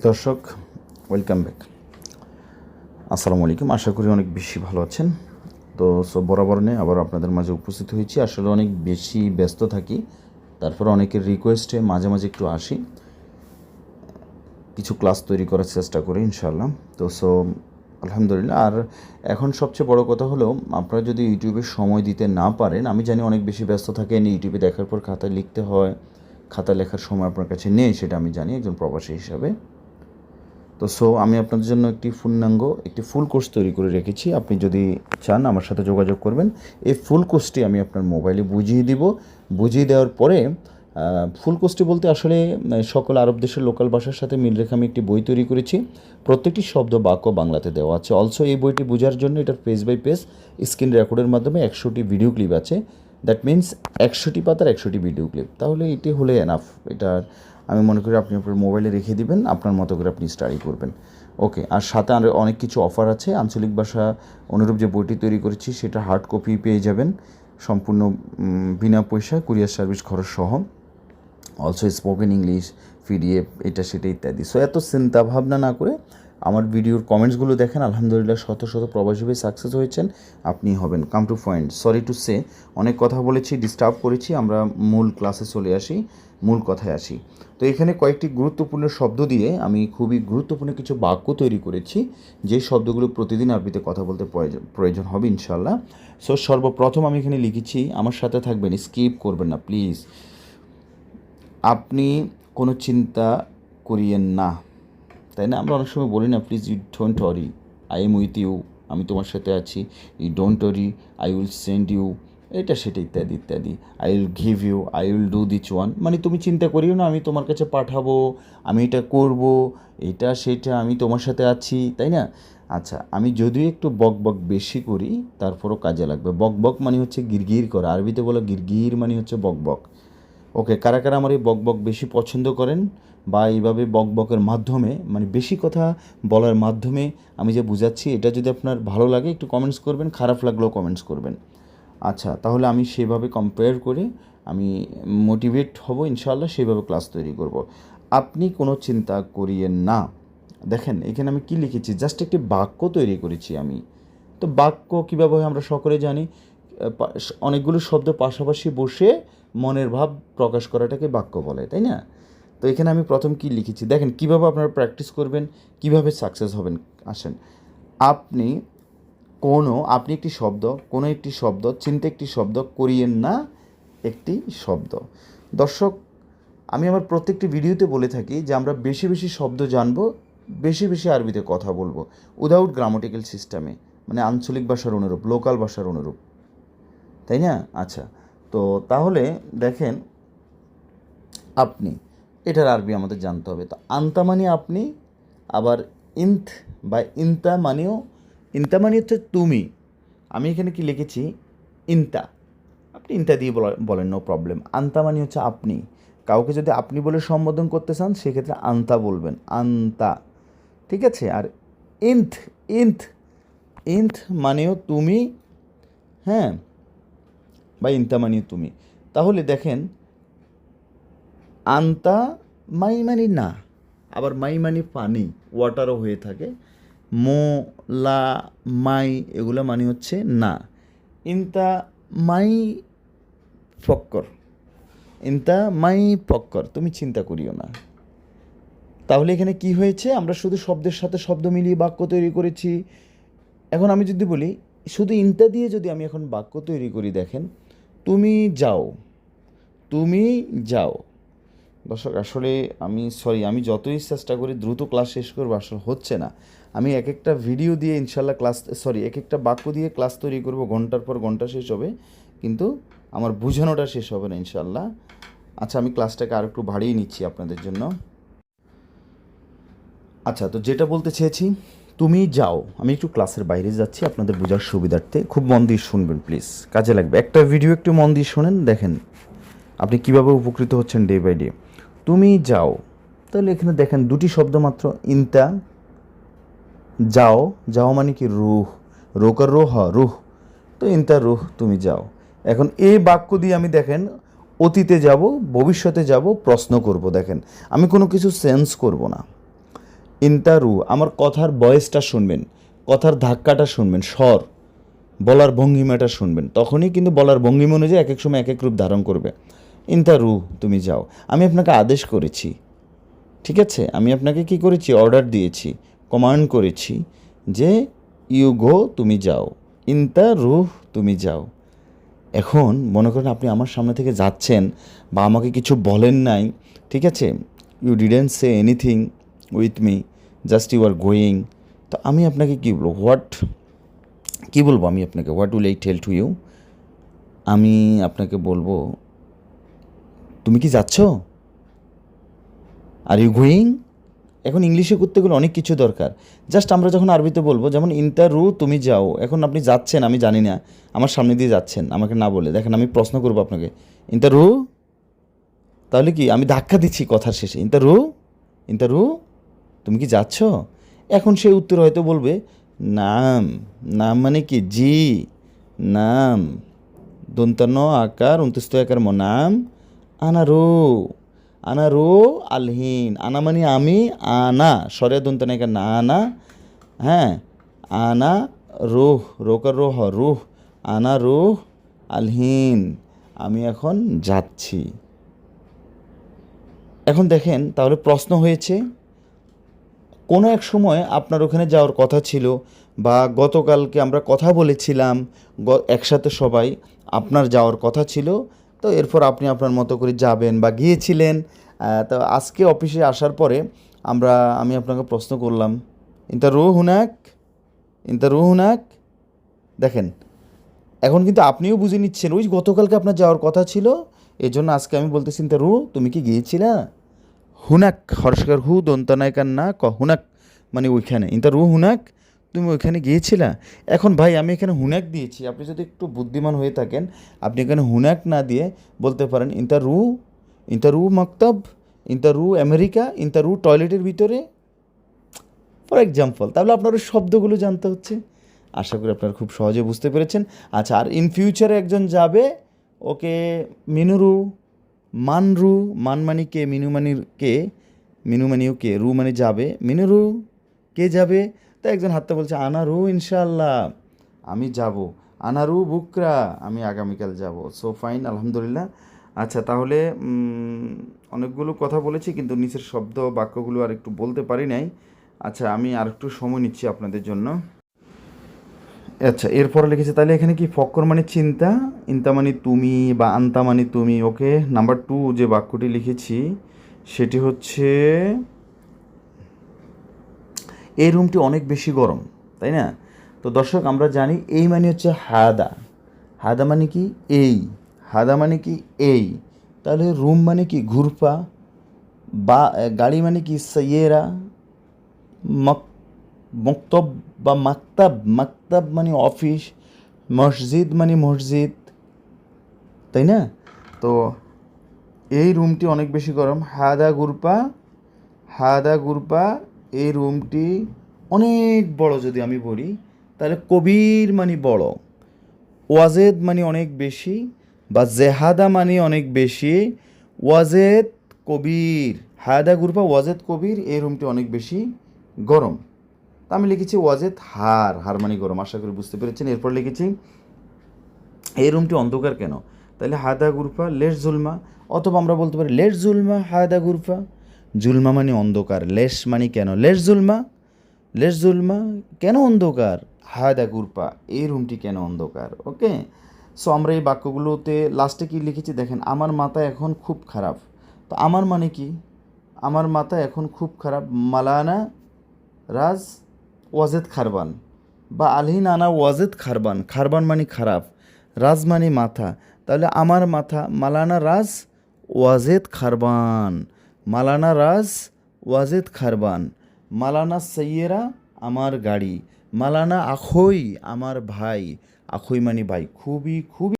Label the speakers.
Speaker 1: দর্শক welcome back আসসালামু আলাইকুম। আশা করি অনেক বেশি ভালো আছেন। তো সো বরাবর নেই আবার আপনাদের মাঝে উপস্থিত হয়েছি। আসলে অনেক বেশি ব্যস্ত থাকি, তারপর অনেকের রিকোয়েস্টে মাঝে মাঝে একটু আসি। কিছু ক্লাস তৈরি করার চেষ্টা করি ইনশাল্লাহ তো সো আলহামদুলিল্লাহ। আর এখন সবচেয়ে বড় কথা হলো, আপনারা যদি ইউটিউবে সময় দিতে না পারেন, আমি জানি অনেক বেশি ব্যস্ত থাকেন ইউটিউবে দেখার পর খাতায় লিখতে হয়, খাতা লেখার সময় আপনার কাছে নেই, সেটা আমি জানি, একজন প্রবাসী হিসাবে। তো সো আমি আপনাদের জন্য একটি পূর্ণাঙ্গ, একটি ফুল কোর্স তৈরি করে রেখেছি। আপনি যদি চান আমার সাথে যোগাযোগ করবেন। এই ফুল কোর্সটি আমি আপনার মোবাইলে বুঝিয়ে দিব। বুঝিয়ে দেওয়ার পরে ফুল কোর্সটি বলতে আসলে সকল আরব দেশের লোকাল ভাষার সাথে মিল রেখে আমি একটি বই তৈরি করেছি। প্রত্যেকটি শব্দ বাক্য বাংলাতে দেওয়া আছে। অলসো এই বইটি বোঝার জন্য এটার পেজ বাই পেজ স্ক্রিন রেকর্ডের মাধ্যমে একশোটি ভিডিও ক্লিপ আছে। দ্যাট মিন্স একশোটি পাতার একশোটি ভিডিও ক্লিপ তাহলে এটি হলে এনাফ এটার আমি মনে করি আপনি আপনার মোবাইলে রেখে দিবেন, আপনার মতো করে আপনি স্টাডি করবেন। ওকে আর সাথে আর অনেক কিছু অফার আছে। আঞ্চলিক ভাষা অনুরূপ যে বইটি তৈরি করেছি, সেটা হার্ড কপি পেয়ে যাবেন। সম্পূর্ণ বিনা পয়সায় কুরিয়ার সার্ভিস খরচ সহ। অলসো স্পোকেন ইংলিশ ফিডিএফ এটা, সেটা ইত্যাদি। সো এত চিন্তা ভাবনা না করে আমার ভিডিওর কমেন্টসগুলো দেখেন, আলহামদুলিল্লাহ শত শত প্রবাসী ভাই সাকসেস হয়েছেন, আপনি হবেন। Come to point sorry to say অনেক কথা বলেছি ডিস্টার্ব করেছি, আমরা মূল ক্লাসে চলে আসি, মূল কথায় আসি। তো এখানে কয়েকটি গুরুত্বপূর্ণ শব্দ দিয়ে আমি খুবই গুরুত্বপূর্ণ কিছু বাক্য তৈরি করেছি, যে শব্দগুলো প্রতিদিন আরবিতে কথা বলতে প্রয়োজন হবে ইনশাল্লাহ সো সর্বপ্রথম আমি এখানে লিখেছি, আমার সাথে থাকবেন স্কিপ করবেন না প্লিজ আপনি কোনো চিন্তা করিয়েন না। তাই না? আমরা অনেক সময় বলি না please you don't worry I am with you আমি তোমার সাথে আছি you don't worry I will send you এটা সেটা ইত্যাদি ইত্যাদি। I will give you I will do this one মানে তুমি চিন্তা করিও না, আমি তোমার কাছে পাঠাবো, আমি এটা করব, এটা, সেটা, আমি তোমার সাথে আছি, তাই না? আচ্ছা আমি যদিও একটু বক বক বেশি করি, তারপরও কাজে লাগবে। বক বক মানে হচ্ছে গিরগির করা, আরবিতে বলো গিরগির মানে হচ্ছে বক বক। ওকে, কারা কারা আমার এই বক বক বেশি পছন্দ করেন? বা এইভাবে বক বকের মাধ্যমে মানে বেশি কথা বলার মাধ্যমে আমি যে বুঝাচ্ছি, এটা যদি আপনার ভালো লাগে, একটু কমেন্টস করবেন, খারাপ লাগলেও কমেন্টস করবেন। আচ্ছা তাহলে আমি সেভাবে কম্পেয়ার করে আমি মোটিভেট হব, ইনশাআল্লাহ সেভাবে ক্লাস তৈরি করব। আপনি কোনো চিন্তা করিয়েন না। দেখেন, এখানে আমি কি লিখেছি? জাস্ট একটি বাক্য তৈরি করেছি আমি। তো বাক্য কীভাবে হয় আমরা সকলে জানি অনেকগুলো শব্দ পাশাপাশি বসে মনের ভাব প্রকাশ করাটাকে বাক্য বলে, তাই না? তো এখানে আমি প্রথম কি লিখেছি? দেখেন, কীভাবে আপনারা প্র্যাকটিস করবেন, কীভাবে সাকসেস হবেন, আসেন। আপনি কোনো, আপনি একটি শব্দ, কোনো একটি শব্দ, চিন্তা একটি শব্দ করিয়েন না, একটি শব্দ। দর্শক, আমি আমার প্রত্যেকটি ভিডিওতে বলে থাকি যে আমরা বেশি বেশি শব্দ জানব, বেশি বেশি আরবিতে কথা বলব উইদাউট গ্রামাটিক্যাল সিস্টেমে মানে আঞ্চলিক ভাষার অনুরূপ লোকাল ভাষার অনুরূপ। তাই না? আচ্ছা তো তাহলে দেখেন, আপনি এটার আরবি আমাদের জানতে হবে। তো আন্তা মানে আপনি, আবার ইন্থ বা ইন্তা মানেও ইন্তা মানে হচ্ছে তুমি। আমি এখানে কি লিখেছি? ইন্তা। আপনি ইন্তা দিয়ে বলা- বলেন নো প্রবলেম আন্তা মানে হচ্ছে আপনি। কাউকে যদি আপনি বলে সম্বোধন করতে চান, সেক্ষেত্রে আন্তা বলবেন। আন্তা। ঠিক আছে? আর ইন্থ ইন্থ। ইন্থ মানেও তুমি হ্যাঁ বা ইন্তা মানেও তুমি। তাহলে দেখেন আন্তা মাই মানে না, আবার মাই মানে পানি ওয়াটারও হয়ে থাকে। মো, লা, মাই, এগুলো মানে হচ্ছে না। ইন্তা মাই ফক্কর। ইন্তা মাই ফক্কর, তুমি চিন্তা করিও না। তাহলে এখানে কি হয়েছে? আমরা শুধু শব্দের সাথে শব্দ মিলিয়ে বাক্য তৈরি করেছি। এখন আমি যদি বলি, শুধু ইন্তা দিয়ে যদি আমি এখন বাক্য তৈরি করি, দেখেন, তুমি যাও তুমি যাও। দর্শক, আসলে আমি সরি আমি যতই চেষ্টা করি দ্রুত ক্লাস শেষ করব, আসলে হচ্ছে না। আমি এক একটা ভিডিও দিয়ে ইনশাল্লাহ ক্লাস সরি এক একটা বাক্য দিয়ে ক্লাস তৈরি করব, ঘণ্টার পর ঘণ্টা শেষ হবে, কিন্তু আমার বোঝানোটা শেষ হবে না ইনশাল্লাহ আচ্ছা আমি ক্লাসটাকে আর একটু বাড়িয়ে নিচ্ছি আপনাদের জন্য। আচ্ছা তো যেটা বলতে চেয়েছি, তুমি যাও, আমি একটু ক্লাসের বাইরে যাচ্ছি, আপনাদের বোঝার সুবিধার্থে। খুব মন দিয়ে শুনবেন প্লিজ কাজে লাগবে। একটা ভিডিও একটু মন দিয়ে শোনেন, দেখেন, আপনি কীভাবে উপকৃত হচ্ছেন ডে বাই ডে তুমি যাও। তাহলে এখানে দেখেন দুটি শব্দ মাত্র, ইনতা, যাও। যাও মানে কি রুহ। রোকার রোহ, রুহ। তো ইনতা, রুহ, তুমি যাও। এখন এই বাক্য দিয়ে আমি দেখেন অতীতে যাব, ভবিষ্যতে যাব, প্রশ্ন করব, দেখেন। আমি কোনো কিছু সেন্স করব না। ইন্টারু আমার কথার বয়েসটা শুনবেন, কথার ধাক্কাটা শুনবেন, স্বর। বলার ভঙ্গিমাটা শুনবেন। তখনই কিন্তু বলার ভঙ্গিমা অনুযায়ী এক এক সময় এক এক রূপ ধারণ করবে। ইন্টারু, তুমি যাও। আমি আপনাকে আদেশ করেছি। ঠিক আছে? আমি আপনাকে কি করেছি? অর্ডার দিয়েছি। কমান্ড করেছি যে ইউ গো তুমি যাও। ইন্তা রুহ তুমি যাও। এখন মনে করেন আপনি আমার সামনে থেকে যাচ্ছেন বা আমাকে কিছু বলেন নাই, ঠিক আছে? You didn't say anything with me just you are going to আমি আপনাকে কী বলব? হোয়াট কী বলব আমি আপনাকে? What will I tell to you আমি আপনাকে বলব তুমি কি যাচ্ছ? আর ইউ গোয়িং এখন ইংলিশে করতে গেলে অনেক কিছু দরকার। জাস্ট আমরা যখন আরবিতে বলব, যেমন ইন্টারু তুমি যাও, এখন আপনি যাচ্ছেন, আমি জানি না, আমার সামনে দিয়ে যাচ্ছেন, আমাকে না বলে। দেখেন, আমি প্রশ্ন করব আপনাকে। ইন্টারু তাহলে কি, আমি ধাক্কা দিচ্ছি কথার শেষে। ইন্টারু ইন্টারু তুমি কি যাচ্ছ? এখন সে উত্তর হয়তো বলবে, নাম। নাম মানে কি? জি। নাম। দন্তান্ন আকার উনত্রিশ আকার ম নাম। আনারু আনারু আলহীন, আনা মানে আমি, আনা, সরে দন্তান্ন আকার না, আনা হ্যাঁ আনা রুহ, রোকার রোহ, রুহ, আনা রুহ আলহীন, আমি এখন যাচ্ছি। এখন দেখেন, তাহলে প্রশ্ন হয়েছে, কোনো এক সময় আপনার ওখানে যাওয়ার কথা ছিল বা গতকালকে আমরা কথা বলেছিলাম একসাথে সবাই আপনার যাওয়ার কথা ছিল তো এরপর আপনি আপনার মতো করে যাবেন বা গিয়েছিলেন তো আজকে অফিসে আসার পরে আমরা, আমি আপনাকে প্রশ্ন করলাম ইন্তা রু হুনাক? ইন্তা রু হুনাক? দেখেন, এখন কিন্তু আপনিও বুঝে নিচ্ছেন, ওই গতকালকে আপনার যাওয়ার কথা ছিল এই জন্য আজকে আমি বলতেছি ইন্তা রু তুমি কি গিয়েছিলা? হুনাক হর্ষকার হু দন্তনায়কার না ক, হুনাক মানে ওইখানে ইন্তা রু হুনাক? তুমি ওইখানে গিয়েছিলা? এখন ভাই, আমি এখানে হুনাক দিয়েছি। আপনি যদি একটু বুদ্ধিমান হয়ে থাকেন, আপনি এখানে হুনাক না দিয়ে বলতে পারেন, ইন্তা রু ইন্তা রু মক্তব, ইন্তা রু আমেরিকা, ইন্তা রু টয়লেটের ভিতরে। ফর এক্সাম্পল তাহলে আপনার ওই শব্দগুলো জানতে হচ্ছে। আশা করি আপনারা খুব সহজে বুঝতে পেরেছেন। আচ্ছা আর ইন ফিউচারে একজন যাবে, ওকে মিনুরু, মানরু, মান মানে কে, মিনু মানে কে, মিনু মানিও কে, রু মানে যাবে, মিনুরু কে যাবে? তা একজন হাতটা বলছে, আনারু ইনশাল্লাহ আমি যাব। আনারু, বুকরা, আমি আগামীকাল যাব। সো ফাইন আলহামদুলিল্লাহ। আচ্ছা তাহলে অনেকগুলো কথা বলেছি, কিন্তু নিচের শব্দ, বাক্যগুলো আর একটু বলতে পারি নাই। আচ্ছা আমি আর একটু সময় নিচ্ছি আপনাদের জন্য। আচ্ছা এরপরে লিখেছে, তাহলে এখানে কি ফক্কর মানে চিন্তা? ইন্তা মানে তুমি বা আন্তা মানে তুমি। ওকে, নাম্বার টু যে বাক্যটি লিখেছি, সেটি হচ্ছে এই রুমটি অনেক বেশি গরম, তাই না? তো দর্শক, আমরা জানি এই মানে হচ্ছে হাদা। হাদা মানে কি? এই। হাদা মানে কি? এই। তাহলে রুম মানে কি? ঘুরপা। বা গাড়ি মানে কি? সইয়েরা। মক, মক্তব বা মাকতাব। মাকতাব মানে অফিস। মসজিদ মানে মসজিদ। তাই না? তো এই রুমটি অনেক বেশি গরম। হাদা গুরপা হাদা গুরপা এই রুমটি অনেক বড় যদি আমি বলি, তাহলে কবির মানে বড়, ওয়াজেদ মানে অনেক বেশি বা জেহাদা মানে অনেক বেশি, ওয়াজেদ কবির, হায়দা গ্রুপা ওয়াজেদ কবির এই রুমটি অনেক বেশি গরম। তা আমি লিখেছি ওয়াজেদ হার হার মানে গরম, আশা করি বুঝতে পেরেছেন। এরপর লিখেছি, এই রুমটি অন্ধকার কেন? তাহলে হায়দা গুরফা লেশ জুলমা, অথবা আমরা বলতে পারি লেশ জুলমা, হায়দা গুরফা জুলমা মানে অন্ধকার। লেশ মানে কেন? লেশ জুলমা? লেশ জুলমা কেন অন্ধকার? হায়দা গুরপা, এই রুমটি কেন অন্ধকার? ওকে? সো আমরা এই বাক্যগুলোতে লাস্টে কি লিখেছি? দেখেন, আমার মাথা এখন খুব খারাপ। তো আমার মানে কি? আমার মাথা এখন খুব খারাপ। মালানা রাজ ওয়াজেদ খারবান বা আলহিন আনা ওয়াজেদ খারবান। খারবান মানে খারাপ, রাজ মানে মাথা। তাহলে আমার মাথা মালানা রাজ ওয়াজেদ খারবান। মালানা রাজ ওয়াজেদ খারবান, মালানা সৈয়েরা আমার গাড়ি, মালানা আখই আমার ভাই, আখই মানে ভাই, খুবই খুবই